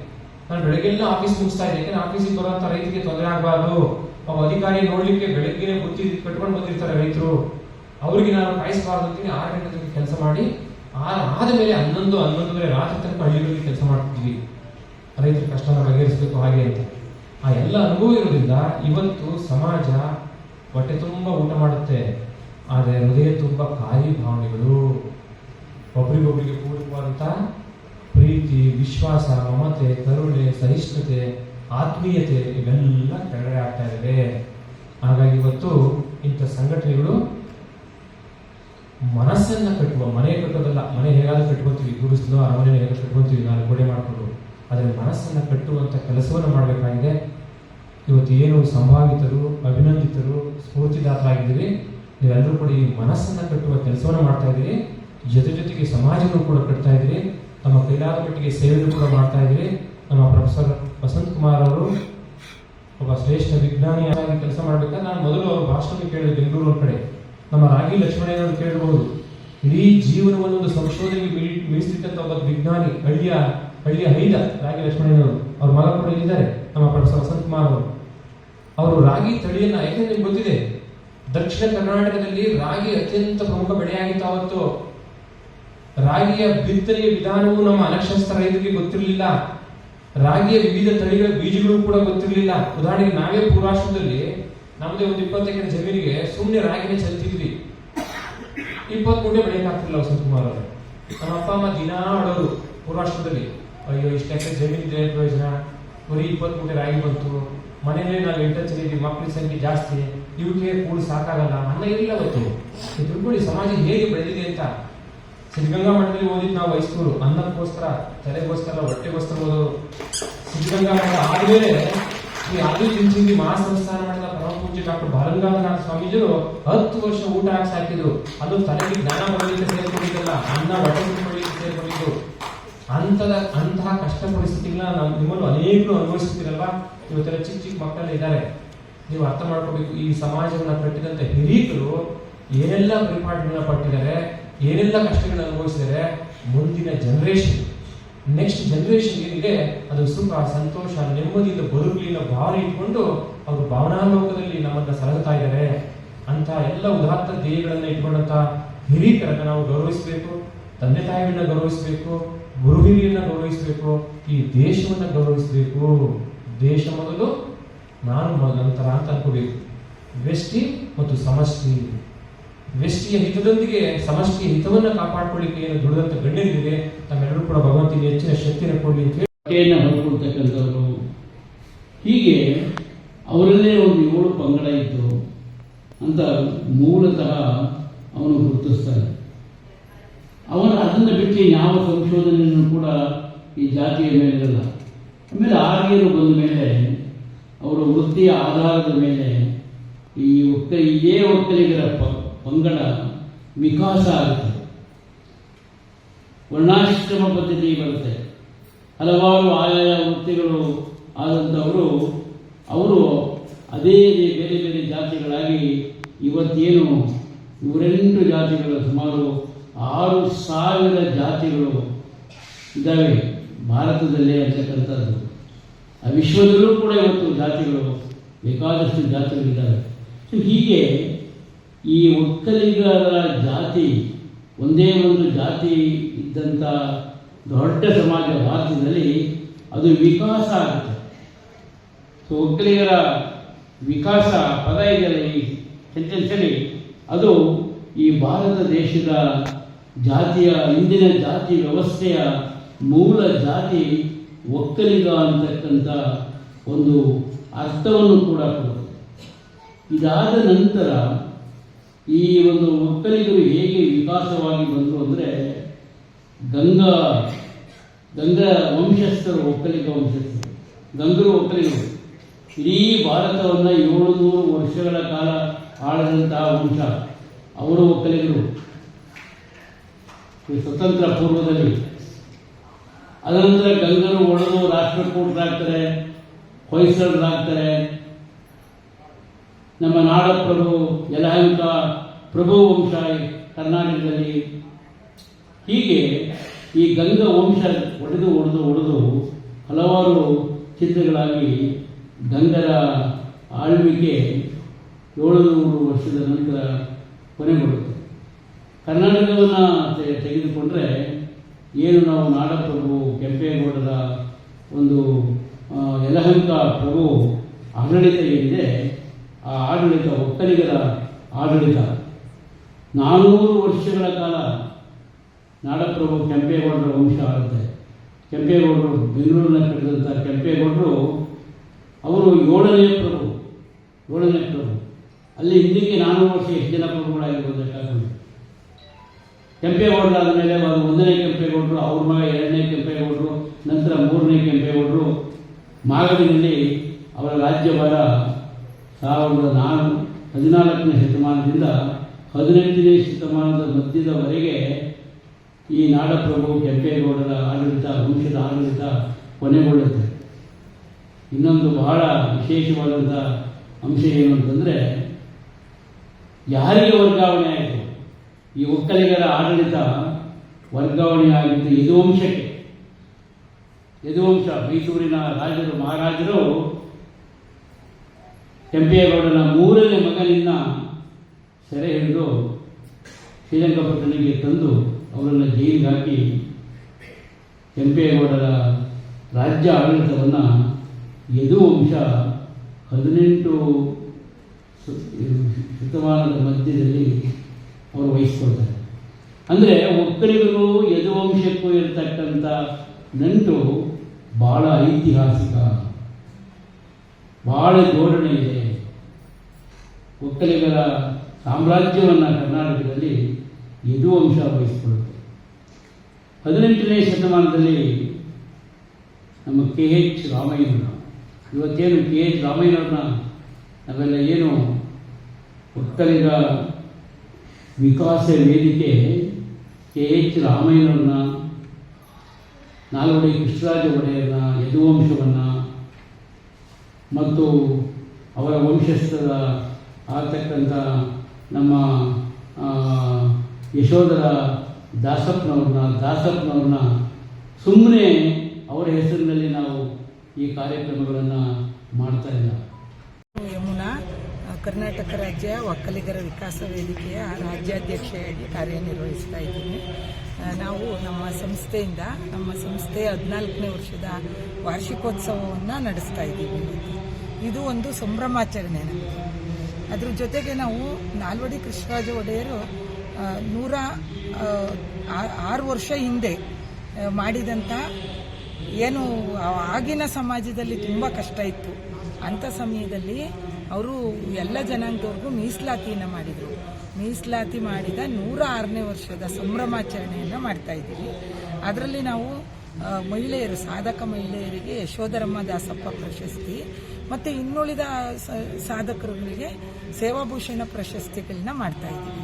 ನಾನು ಬೆಳಗ್ಗೆಲ್ಲ ಆಫೀಸ್ ಮುಗಿಸ್ತಾ ಇದ್ದೆ. ಯಾಕಂದ್ರೆ ಆಫೀಸಿಗೆ ಬರುವಂತ ರೈತರಿಗೆ ತೊಂದರೆ ಆಗಬಾರ್ದು. ಒಬ್ಬ ಅಧಿಕಾರಿ ನೋಡ್ಲಿಕ್ಕೆ ಬೆಳಗ್ಗೆನೆ ಬುತ್ತಿ ಕಟ್ಕೊಂಡು ಬಂದಿರ್ತಾರೆ ರೈತರು. ಅವ್ರಿಗೆ ನಾನು ಕಾಯಿಸಬಾರ್ದು ಅಂತೀನಿ ಆರು ಗಂಟೆ ತನಕ ಕೆಲಸ ಮಾಡಿ ಆದ ಮೇಲೆ ಹನ್ನೊಂದು, ಹನ್ನೊಂದುವರೆ ರಾತ್ರಿ ತನಕ ಹಳ್ಳಿಗಳಲ್ಲಿ ಕೆಲಸ ಮಾಡ್ತಿದ್ವಿ. ರೈತರ ಕಷ್ಟನ ಬಗೆಹರಿಸಬೇಕು ಹಾಗೆ ಅಂತ. ಆ ಎಲ್ಲ ಅನುಭವ ಇರೋದ್ರಿಂದ ಇವತ್ತು ಸಮಾಜ ಹೊಟ್ಟೆ ತುಂಬ ಊಟ ಮಾಡುತ್ತೆ. ಆದರೆ ಹೃದಯ ತುಂಬ ಖಾಲಿ ಭಾವನೆಗಳು. ಒಬ್ರಿಗೊಬ್ರಿಗೆ ಕೂಡುವಂಥ ಪ್ರೀತಿ, ವಿಶ್ವಾಸ, ಮಮತೆ, ಕರುಣೆ, ಸಹಿಷ್ಣುತೆ, ಆತ್ಮೀಯತೆ ಇವೆಲ್ಲ ಕೆಳಗಡೆ ಆಗ್ತಾ ಇದೆ ಹಾಗಾಗಿ ಇವತ್ತು ಇಂಥ ಸಂಘಟನೆಗಳು ಮನಸ್ಸನ್ನ ಕಟ್ಟುವ, ಮನೆ ಕಟ್ಟೋದಲ್ಲ, ಮನೆ ಹೇಗಾದ್ರೂ ಕಟ್ಕೊತೀವಿ, ಗುಡಿಸ್ಲೋ ಅರಮನೆ ಹೇಗೆ ಕಟ್ಕೊತೀವಿ, ನಾನು ಗೋಡೆ ಮಾಡಿಕೊಂಡು ಆದರೆ ಮನಸ್ಸನ್ನು ಕಟ್ಟುವಂಥ ಕೆಲಸವನ್ನು ಮಾಡಬೇಕಾಗಿದೆ. ಇವತ್ತು ಏನು ಸಂಭಾವಿತರು, ಅಭಿನಂದಿತರು, ಸ್ಫೂರ್ತಿದಾತರಾಗಿದ್ದೀರಿ. ನೀವೆಲ್ಲರೂ ಕೂಡ ಈ ಮನಸ್ಸನ್ನು ಕಟ್ಟುವ ಕೆಲಸವನ್ನು ಮಾಡ್ತಾ ಇದ್ದೀರಿ. ಜೊತೆ ಜೊತೆಗೆ ಸಮಾಜವನ್ನು ಕೂಡ ಕಟ್ತಾ ಇದ್ದೀರಿ. ತಮ್ಮ ಕೈಲಾದ ಮಟ್ಟಿಗೆ ಸೇವೆಯನ್ನು ಕೂಡ ಮಾಡ್ತಾ ಇದ್ದೀರಿ. ನಮ್ಮ ಪ್ರೊಫೆಸರ್ ವಸಂತ್ ಕುಮಾರ್ ಅವರು ಒಬ್ಬ ಶ್ರೇಷ್ಠ ವಿಜ್ಞಾನಿಯಾಗಿ ಕೆಲಸ ಮಾಡಬೇಕಾದ್ರೆ ನಾನು ಮೊದಲು ಅವ್ರ ಭಾಷಣ ಕೇಳಿದೆ ಬೆಂಗಳೂರು ಕಡೆ. ನಮ್ಮ ರಾಗಿ ಲಕ್ಷ್ಮಣಯ್ಯನವರು ಕೇಳಬಹುದು ಇಡೀ ಜೀವನವನ್ನು ಒಂದು ಸಂಶೋಧನೆಗೆ ಮೀ- ಮೀಸಲಿಟ್ಟಂತ ಒಬ್ಬ ವಿಜ್ಞಾನಿ ಹಳ್ಳಿಯ ಹಳ್ಳಿಯ ಹೈದ ರಾಗಿ ಲಕ್ಷ್ಮಣನವರು. ಅವ್ರ ಮಗ ಕೂಡ ಇದ್ದಾರೆ. ನಮ್ಮ ಪ್ರೊಫೆಸರ್ ವಸಂತ್ ಕುಮಾರ್ ಅವರು. ಅವರು ರಾಗಿ ತಳಿಯನ್ನ ಯಾಕೆಂದ್ರೆ ನಿಮ್ಗೆ ಗೊತ್ತಿದೆ? ದಕ್ಷಿಣ ಕರ್ನಾಟಕದಲ್ಲಿ ರಾಗಿ ಅತ್ಯಂತ ಪ್ರಮುಖ ಬೆಳೆಯಾಗಿತ್ತು ಅವತ್ತು. ರಾಗಿಯ ಬಿತ್ತನೆಯ ವಿಧಾನವು ನಮ್ಮ ಅನಕ್ಷಸ್ಥ ರೈತರಿಗೆ ಗೊತ್ತಿರಲಿಲ್ಲ. ರಾಗಿಯ ವಿವಿಧ ತಳಿಗಳ ಬೀಜಗಳು ಕೂಡ ಗೊತ್ತಿರಲಿಲ್ಲ. ಉದಾಹರಣೆಗೆ ನಾವೇ ಪೂರ್ವಾಶ್ರಮದಲ್ಲಿ ನಮ್ದೇ ಒಂದು ಇಪ್ಪತ್ತು ಎಕರೆ ಜಮೀನಿಗೆ ಸುಮ್ಮನೆ ರಾಗಿನೇ ಚೆಲ್ತಿದ್ವಿ. ಇಪ್ಪತ್ತು ಗುಂಟೆ ಬೆಳೆಯಕ್ಕಾಗ್ತಿಲ್ಲ ವಸಂತ ಕುಮಾರ್ ಅವರು. ನಮ್ಮ ಅಪ್ಪ ಅಮ್ಮ ದಿನಾ ಆಡೋರು ಪೂರ್ವಾಶ್ರಮದಲ್ಲಿ. ಅಯ್ಯೋ, ಇಷ್ಟು ಎಕರೆ ಜಮೀನಿದೆ ಪ್ರಯೋಜನ ಬರೀ ಇಪ್ಪತ್ತು ಗುಂಟೆ ರಾಗಿ ಬಂತು. ಮನೆಯಲ್ಲಿ ನಾವು ಎಂಟು ಇದೀವಿ ಮಕ್ಕಳ ಸಂಖ್ಯೆ ಜಾಸ್ತಿ. ಇವಕ್ಕೆ ಕೂಡಿ ಸಾಕಾಗಲ್ಲ. ಅನ್ನ ಇರಲಿಲ್ಲ ಅವತ್ತು ತಿಳ್ಕೊಳ್ಳಿ ಸಮಾಜ ಹೇಗೆ ಬೆಳೆದಿದೆ ಅಂತ? ಸಿದ್ಧಗಂಗಾ ಮಠದಲ್ಲಿ ಓದಿದ್ದು ನಾವು ಹೈಸ್ಕೂಲು ಅನ್ನಕ್ಕೋಸ್ಕರ, ತಲೆಗೋಸ್ಕರ, ಹೊಟ್ಟೆಗೋಸ್ಕರ ಓದೋರು ಸಿದ್ಧಗಂಗಾ ಮಠ ಆದ್ಮೇಲೆ ಈ ಆದಿ ತಿಂಚಿಂದಿ ಮಹಾಸಂಸ್ಥಾನ ಮಾಡಿದ ಪರಮ ಪೂಜ್ಯ ಡಾಕ್ಟರ್ ಬಾಲಗಂಗಾಧರನಾಥ ಸ್ವಾಮೀಜಿಯವರು ಹತ್ತು ವರ್ಷ ಊಟ ಹಾಕಿ ಸಾಕಿದ್ರು. ಅದು ತಲೆಗೆ ಜ್ಞಾನ ಬರಲಿಕ್ಕೆ ಸೇರ್ಕೊಂಡಿದ್ದಲ್ಲ. ಅನ್ನ, ಹೊಟ್ಟೆ ಅಂತದ ಅಂತಹ ಕಷ್ಟ ಪರಿಸ್ಥಿತಿಗಳನ್ನ ನಾವು ನಿಮ್ಮನ್ನು ಅನೇಕರು ಅನುಭವಿಸ್ತೀರಲ್ವಾ ಇವತ್ತೆಲ್ಲ ಚಿಕ್ಕ ಚಿಕ್ಕ ಮಕ್ಕಳೆಲ್ಲ ಇದ್ದಾರೆ. ನೀವು ಅರ್ಥ ಮಾಡ್ಕೋಬೇಕು, ಈ ಸಮಾಜವನ್ನ ಕಟ್ಟಿದಂತ ಹಿರೀಕರು ಏನೆಲ್ಲ ಪರಿಪಾಠಗಳನ್ನ ಪಟ್ಟಿದ್ದಾರೆ, ಏನೆಲ್ಲ ಕಷ್ಟಗಳನ್ನ ಅನುಭವಿಸಿದ್ದಾರೆ, ಮುಂದಿನ ಜನರೇಷನ್ ನೆಕ್ಸ್ಟ್ ಜನರೇಷನ್ ಏನಿದೆ ಅದು ಸುಖ, ಸಂತೋಷ, ನೆಮ್ಮದಿಯಿಂದ ಬದುಕಲಿನ ಭಾವನೆ ಇಟ್ಕೊಂಡು ಅವರು ಭಾವನಾಲೋಕದಲ್ಲಿ ನಮ್ಮನ್ನ ಸಲಹುತ್ತಾ ಇದ್ದಾರೆ. ಅಂತ ಎಲ್ಲ ಉದಾತ್ತ ಧ್ಯೇಯಗಳನ್ನ ಇಟ್ಕೊಂಡಂತ ಹಿರೀಕರನ್ನ ನಾವು ಗೌರವಿಸಬೇಕು, ತಂದೆ ತಾಯಿಗಳನ್ನ ಗೌರವಿಸಬೇಕು ಗುರು ಹಿರಿಯನ್ನ ಗೌರವಿಸಬೇಕು, ಈ ದೇಶವನ್ನು ಗೌರವಿಸಬೇಕು. ದೇಶ ಮೊದಲು ನಾನು ನಂತರ ಅಂತ ಅನ್ಕೋಬೇಕು. ವ್ಯಷ್ಟಿ ಮತ್ತು ಸಮಷ್ಟಿ. ವ್ಯಷ್ಟಿಯ ಹಿತದೊಂದಿಗೆ ಸಮಷ್ಟಿಯ ಹಿತವನ್ನು ಕಾಪಾಡಿಕೊಳ್ಳಿಕ್ಕೆ ಏನು ದುಡಿದಂತ ಗಣ್ಯರಿದೆ ತಮ್ಮೆಲ್ಲರೂ ಕೂಡ ಭಗವಂತನಿಗೆ ಹೆಚ್ಚಿನ ಶಕ್ತಿಯನ್ನು ಕೊಡಲಿ ಅಂತ ಹೀಗೆ ಅವರಲ್ಲೇ ಒಂದು ಏಳು ಪಂಗಡ ಇತ್ತು ಅಂತ ಮೂಲತಃ ಅವನು ಗುರುತಿಸ್ತಾನೆ. ಅವನು ಅದನ್ನು ಬಿಟ್ಟು ಯಾವ ಸಂಶೋಧನೆಯನ್ನು ಕೂಡ ಈ ಜಾತಿಯ ಮೇಲೆ ಇರಲ್ಲ ಆಮೇಲೆ ಆರ್ಯರು ಬಂದ ಮೇಲೆ, ಅವರ ವೃತ್ತಿಯ ಆಧಾರದ ಮೇಲೆ ಈ ಒಕ್ಕ ಇದೇ ಒಕ್ಕಲಿಗರ ಪಂಗಡ ವಿಕಾಸ ಆಗುತ್ತೆ. ವರ್ಣಾಶ್ರಮ ಪದ್ಧತಿ ಬರುತ್ತೆ. ಹಲವಾರು ಆಯಾಯ ವೃತ್ತಿಗಳು ಆದಂಥವರು, ಅವರು ಅದೇ ಬೇರೆ ಬೇರೆ ಜಾತಿಗಳಾಗಿ ಇವತ್ತೇನು ಇವರೆಂಟು ಜಾತಿಗಳು ಸುಮಾರು ಆರು ಸಾವಿರ ಜಾತಿಗಳು ಇದ್ದಾವೆ ಭಾರತದಲ್ಲೇ ಅಂತಕ್ಕಂಥದ್ದು. ಆ ವಿಶ್ವದಲ್ಲೂ ಕೂಡ ಇವತ್ತು ಜಾತಿಗಳು, ಬೇಕಾದಷ್ಟು ಜಾತಿಗಳಿದ್ದಾವೆ. ಸೊ ಹೀಗೆ ಈ ಒಕ್ಕಲಿಗರ ಜಾತಿ, ಒಂದೇ ಒಂದು ಜಾತಿ ಇದ್ದಂಥ ದೊಡ್ಡ ಸಮಾಜ ಭಾರತದಲ್ಲಿ ಅದು ವಿಕಾಸ ಆಗುತ್ತೆ. ಸೊ ಒಕ್ಕಲಿಗರ ವಿಕಾಸ ಪದ ಇದೆಯಲ್ಲ ಈ ಅದು ಈ ಭಾರತ ದೇಶದ ಜಾತಿಯ, ಇಂದಿನ ಜಾತಿ ವ್ಯವಸ್ಥೆಯ ಮೂಲ ಜಾತಿ ಒಕ್ಕಲಿಗ ಅಂತಕ್ಕಂಥ ಒಂದು ಅರ್ಥವನ್ನು ಕೂಡ ಕೊಡುತ್ತೆ. ಇದಾದ ನಂತರ ಈ ಒಂದು ಒಕ್ಕಲಿಗರು ಹೇಗೆ ವಿಕಾಸವಾಗಿ ಬಂದರು ಅಂದರೆ ಗಂಗಾ ಗಂಗಾ ವಂಶಸ್ಥರು, ಒಕ್ಕಲಿಗ ವಂಶಸ್ಥರು, ಗಂಗರು ಒಕ್ಕಲಿಗರು. ಇಡೀ ಭಾರತವನ್ನು ಏಳುನೂರು ವರ್ಷಗಳ ಕಾಲ ಆಳದಂತಹ ವಂಶ. ಅವರು ಒಕ್ಕಲಿಗರು. ಸ್ವತಂತ್ರ ಪೂರ್ವದಲ್ಲಿ. ಅದರಂತರ ಗಂಗರು ಒಡೆದು ರಾಷ್ಟ್ರಕೂಟರಾಗ್ತಾರೆ ಹೊಯ್ಸಳರಾಗ್ತಾರೆ. ನಮ್ಮ ನಾಡಪ್ರಭು ಯಲಹಂಕ ಪ್ರಭು ವಂಶ ಕರ್ನಾಟಕದಲ್ಲಿ. ಹೀಗೆ ಈ ಗಂಗ ವಂಶ ಒಡೆದು ಒಡೆದು ಒಡೆದು ಹಲವಾರು ಚಿತ್ರಗಳಾಗಿ ಗಂಗರ ಆಳ್ವಿಕೆ ಏಳುನೂರು ವರ್ಷದ ನಂತರ ಕೊನೆಗೊಳ್ಳುತ್ತೆ. ಕರ್ನಾಟಕವನ್ನು ತೆ- ತೆಗೆದುಕೊಂಡ್ರೆ ಏನು ನಾವು ನಾಡಪ್ರಭು ಕೆಂಪೇಗೌಡರ ಒಂದು ಯಲಹಂಕ ಪ್ರಭು ಆಡಳಿತ ಏನಿದೆ, ಆ ಆಡಳಿತ ಒಕ್ಕಲಿಗರ ಆಡಳಿತ. ನಾನ್ನೂರು ವರ್ಷಗಳ ಕಾಲ ನಾಡಪ್ರಭು ಕೆಂಪೇಗೌಡರ ವಂಶ ಆಗುತ್ತೆ. ಕೆಂಪೇಗೌಡರು ಬೆಂಗಳೂರಿನ ಕಟ್ಟಿದಂಥ ಕೆಂಪೇಗೌಡರು, ಅವರು ಏಳನೇ ಪ್ರಭು ಏಳನೇ ಪ್ರಭು. ಅಲ್ಲಿ ಹಿಂದಿಗೆ ನಾನ್ನೂರು ವರ್ಷ ಎಷ್ಟು ಜನ ಪ್ರಭುಗಳಾಗಿರ್ಬೋದು ಕೆಂಪೇಗೌಡರು ಆದಮೇಲೆ ಅವರು ಒಂದನೇ ಕೆಂಪೇಗೌಡರು, ಅವ್ರ ಮಗ ಎರಡನೇ ಕೆಂಪೇಗೌಡರು, ನಂತರ ಮೂರನೇ ಕೆಂಪೇಗೌಡರು. ಮಾಗಡಿನಲ್ಲಿ ಅವರ ರಾಜ್ಯಭಾರ ಸಾವಿರದ ನಾಲ್ಕು, ಹದಿನಾಲ್ಕನೇ ಶತಮಾನದಿಂದ ಹದಿನೆಂಟನೇ ಶತಮಾನದ ಮಧ್ಯದವರೆಗೆ ಈ ನಾಡಪ್ರಭು ಕೆಂಪೇಗೌಡರ ಆಡಳಿತ, ವಂಶದ ಆಡಳಿತ ಕೊನೆಗೊಳ್ಳುತ್ತೆ. ಇನ್ನೊಂದು ಬಹಳ ವಿಶೇಷವಾದಂಥ ಅಂಶ ಏನು ಅಂತಂದರೆ, ಯಾರಿಗೆ ವರ್ಗಾವಣೆ ಆಯಿತು? ಈ ಒಕ್ಕಲಿಗರ ಆಡಳಿತ ವರ್ಗಾವಣೆ ಯದುವಂಶಕ್ಕೆ. ಯದುವಂಶ, ಮೈಸೂರಿನ ರಾಜರು, ಮಹಾರಾಜರು ಕೆಂಪೇಗೌಡನ ಮೂರನೇ ಮಗನಿಂದ ಸೆರೆ ಹಿಡಿದು ಶ್ರೀರಂಗಪಟ್ಟಣಕ್ಕೆ ತಂದು ಅವರನ್ನು ಜೈಲಿಗೆ ಹಾಕಿ ಕೆಂಪೇಗೌಡರ ರಾಜ್ಯ ಆಡಳಿತವನ್ನು ಯದುವಂಶ ಹದಿನೆಂಟು ಶತಮಾನದ ಮಧ್ಯದಲ್ಲಿ ಅವರು ವಹಿಸ್ಕೊಳ್ತಾರೆ ಅಂದರೆ ಒಕ್ಕಲಿಗರು ಯದುವಂಶಕ್ಕೂ ಇರತಕ್ಕಂಥ ನಂಟು ಬಹಳ ಐತಿಹಾಸಿಕ, ಬಹಳ ಜೋಡಣೆ ಇದೆ. ಒಕ್ಕಲಿಗರ ಸಾಮ್ರಾಜ್ಯವನ್ನು ಕರ್ನಾಟಕದಲ್ಲಿ ಯದುವಂಶ ವಹಿಸಿಕೊಳ್ಳುತ್ತೆ ಹದಿನೆಂಟನೇ ಶತಮಾನದಲ್ಲಿ ನಮ್ಮ ಕೆ ಎಚ್ ರಾಮಯ್ಯನವರು, ಇವತ್ತೇನು ಕೆ ಎಚ್ ರಾಮಯ್ಯನವ್ರನ್ನ ನಾವೆಲ್ಲ ಏನು ಒಕ್ಕಲಿಗ ವಿಕಾಸ ವೇದಿಕೆ ಕೆ ಎಚ್ ರಾಮಯ್ಯನವ್ರನ್ನ ನಾಲ್ವಡಿ ಕೃಷ್ಣರಾಜ ಒಡೆಯರನ್ನ, ಯದುವಂಶವನ್ನು, ಮತ್ತು ಅವರ ವಂಶಸ್ಥರ ಆಗ್ತಕ್ಕಂಥ ನಮ್ಮ ಯಶೋಧರ ದಾಸಪ್ಪನವ್ರನ್ನ ದಾಸಪ್ಪನವ್ರನ್ನ ಸುಮ್ಮನೆ ಅವರ ಹೆಸರಿನಲ್ಲಿ ನಾವು ಈ ಕಾರ್ಯಕ್ರಮಗಳನ್ನು ಮಾಡ್ತಾ ಇಲ್ಲ. ಯಮುನಾ ಕರ್ನಾಟಕ ರಾಜ್ಯ ಒಕ್ಕಲಿಗರ ವಿಕಾಸ ವೇದಿಕೆಯ ರಾಜ್ಯಾಧ್ಯಕ್ಷೆಯಾಗಿ ಕಾರ್ಯನಿರ್ವಹಿಸ್ತಾ ಇದ್ದೀನಿ. ನಾವು ನಮ್ಮ ಸಂಸ್ಥೆಯಿಂದ, ನಮ್ಮ ಸಂಸ್ಥೆ ಹದಿನಾಲ್ಕನೇ ವರ್ಷದ ವಾರ್ಷಿಕೋತ್ಸವವನ್ನು ನಡೆಸ್ತಾ ಇದ್ದೀವಿ. ಇದು ಒಂದು ಸಂಭ್ರಮಾಚರಣೆ ನಮಗೆ ಅದ್ರ ಜೊತೆಗೆ ನಾವು ನಾಲ್ವಡಿ ಕೃಷ್ಣರಾಜ ಒಡೆಯರು ನೂರ ಆರು ವರ್ಷ ಹಿಂದೆ ಮಾಡಿದಂಥ ಏನು ಆಗಿನ ಸಮಾಜದಲ್ಲಿ ತುಂಬ ಕಷ್ಟ ಇತ್ತು. ಅಂಥ ಸಮಯದಲ್ಲಿ ಅವರು ಎಲ್ಲ ಜನಾಂಗದವ್ರಿಗೂ ಮೀಸಲಾತಿಯನ್ನು ಮಾಡಿದರು. ಮೀಸಲಾತಿ ಮಾಡಿದ ನೂರ ಆರನೇ ವರ್ಷದ ಸಂಭ್ರಮಾಚರಣೆಯನ್ನು ಮಾಡ್ತಾ ಇದ್ದೀವಿ. ಅದರಲ್ಲಿ ನಾವು ಮಹಿಳೆಯರು, ಸಾಧಕ ಮಹಿಳೆಯರಿಗೆ ಯಶೋಧರಮ್ಮ ದಾಸಪ್ಪ ಪ್ರಶಸ್ತಿ ಮತ್ತು ಇನ್ನುಳಿದ ಸಾಧಕರುಗಳಿಗೆ ಸೇವಾಭೂಷಣ ಪ್ರಶಸ್ತಿಗಳನ್ನ ಮಾಡ್ತಾ ಇದ್ದೀವಿ.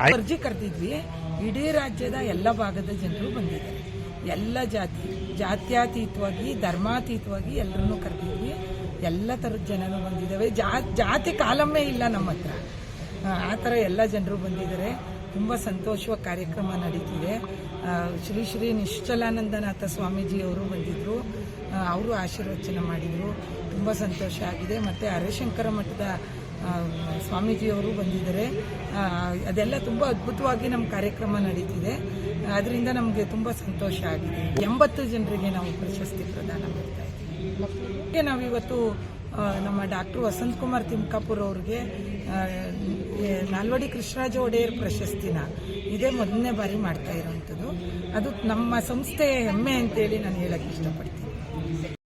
ಅರ್ಜಿ ಕರೆದಿದ್ವಿ. ಇಡೀ ರಾಜ್ಯದ ಎಲ್ಲ ಭಾಗದ ಜನರು ಬಂದಿದ್ದಾರೆ. ಎಲ್ಲ ಜಾತಿ, ಜಾತ್ಯಾತೀತವಾಗಿ, ಧರ್ಮಾತೀತವಾಗಿ ಎಲ್ಲರನ್ನೂ ಕರೆದಿದ್ವಿ. ಎಲ್ಲ ಥರದ ಜನರು ಬಂದಿದ್ದಾವೆ ಜಾತಿ ಕಾಲಮ್ಮೇ ಇಲ್ಲ ನಮ್ಮ ಹತ್ರ. ಆ, ಥರ ಎಲ್ಲ ಜನರು ಬಂದಿದ್ದಾರೆ ತುಂಬ ಸಂತೋಷವ ಕಾರ್ಯಕ್ರಮ ನಡೀತಿದೆ. ಶ್ರೀ ಶ್ರೀ ನಿಶ್ಚಲಾನಂದನಾಥ ಸ್ವಾಮೀಜಿಯವರು ಬಂದಿದ್ದರು ಅವರು ಆಶೀರ್ವಚನ ಮಾಡಿದರು. ತುಂಬ ಸಂತೋಷ ಆಗಿದೆ. ಮತ್ತು ಹರಿಶಂಕರ ಮಠದ ಸ್ವಾಮೀಜಿಯವರು ಬಂದಿದ್ದಾರೆ ಅದೆಲ್ಲ ತುಂಬ ಅದ್ಭುತವಾಗಿ ನಮ್ಮ ಕಾರ್ಯಕ್ರಮ ನಡೀತಿದೆ. ಅದರಿಂದ ನಮಗೆ ತುಂಬ ಸಂತೋಷ ಆಗಿದೆ. ಎಂಬತ್ತು ಜನರಿಗೆ ನಾವು ಪ್ರಶಸ್ತಿ ಪ್ರದಾನ ಮಾಡ್ತಾ ಇದ್ದೀವಿ. ಹೀಗೆ ನಾವಿವತ್ತು ನಮ್ಮ ಡಾಕ್ಟರ್ ವಸಂತ್ ಕುಮಾರ್ ತಿಮ್ಕಾಪುರ್ ಅವ್ರಿಗೆ ನಾಲ್ವಡಿ ಕೃಷ್ಣರಾಜ ಒಡೆಯರ್ ಪ್ರಶಸ್ತಿನ ಇದೇ ಮೊದಲನೇ ಬಾರಿ ಮಾಡ್ತಾ ಇರೋವಂಥದ್ದು. ಅದು ನಮ್ಮ ಸಂಸ್ಥೆಯ ಹೆಮ್ಮೆ ಅಂತೇಳಿ ನಾನು ಹೇಳಕ್ಕೆ ಇಷ್ಟಪಡ್ತೀನಿ.